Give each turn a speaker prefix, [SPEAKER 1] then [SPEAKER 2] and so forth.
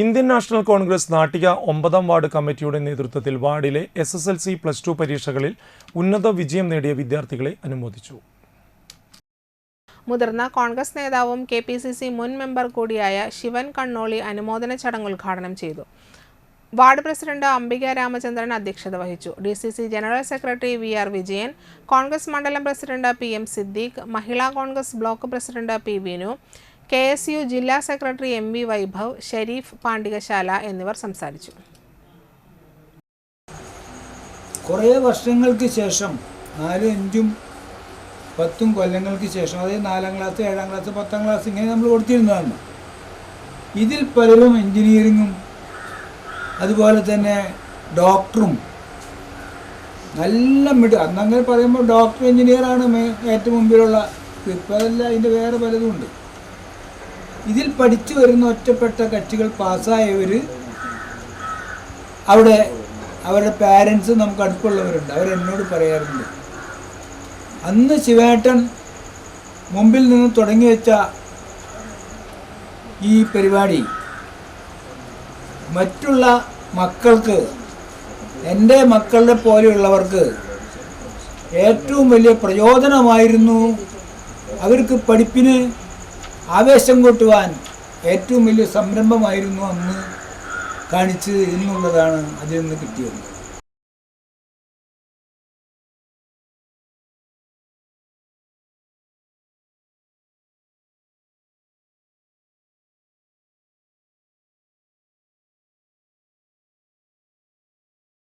[SPEAKER 1] Indian national Congress Nattika ഒമ്പതാം ward കമ്മിറ്റിയുടെ നേതൃത്വത്തിൽ വാർഡിലെ S S L C plus two പരീക്ഷകളിൽ ഉന്നത വിജയം നേടിയ വിദ്യാർത്ഥികളെ അനുമോദിച്ചു.
[SPEAKER 2] മുതിർന്ന കോൺഗ്രസ് നേതാവും കെ പി സി സി മുൻ മെമ്പർ കൂടിയായ ശിവൻ കണ്ണോളി അനുമോദന ചടങ്ങ് ഉദ്ഘാടനം ചെയ്തു. വാർഡ് പ്രസിഡന്റ് അംബിക രാമചന്ദ്രൻ അധ്യക്ഷത വഹിച്ചു. D C C general secretary V R Vijayan Congress മണ്ഡലം president P M Siddique Mahila Congress block president P Vinu K S U ജില്ലാ secretary M V Vaibhav Shareef Pandikasala എന്നിവർ സംസാരിച്ചു.
[SPEAKER 3] കുറേ വർഷങ്ങൾക്ക് ശേഷം നാലും അഞ്ചും പത്തും കൊല്ലങ്ങൾക്ക് ശേഷം അതായത് നാലാം ക്ലാസ് ഏഴാം ക്ലാസ് പത്താം ക്ലാസ് ഇങ്ങനെ നമ്മൾ കൊടുത്തിരുന്നതാണ്. ഇതിൽ പലരും എൻജിനീയറിങ്ങും അതുപോലെ തന്നെ ഡോക്ടറും നല്ല മിഡ് അന്നങ്ങനെ പറയുമ്പോൾ ഡോക്ടർ എൻജിനീയറാണ് മേ- ഏറ്റവും മുമ്പിലുള്ള ഇപ്പോൾ അതല്ല അതിന്റെ വേറെ പലതും ഉണ്ട്. ഇതിൽ പഠിച്ചു വരുന്ന ഒറ്റപ്പെട്ട കക്ഷികൾ പാസ്സായവർ അവിടെ അവരുടെ പാരൻസ് നമുക്ക് അടുപ്പുള്ളവരുണ്ട്. അവരെന്നോട് പറയാറുണ്ട്. അന്ന് ശിവേട്ടൻ മുമ്പിൽ നിന്ന് തുടങ്ങി വെച്ച ഈ പരിപാടി മറ്റുള്ള മക്കൾക്ക് എന്റെ മക്കളുടെ പോലെയുള്ളവർക്ക് ഏറ്റവും വലിയ പ്രചോദനമായിരുന്നു. അവർക്ക് പഠിപ്പിന് ആവേശം കൂട്ടുവാൻ ഏറ്റവും വലിയ സംരംഭമായിരുന്നു അന്ന് കാണിച്ചത് എന്നുള്ളതാണ് അതിൽ നിന്ന് കിട്ടിയത്.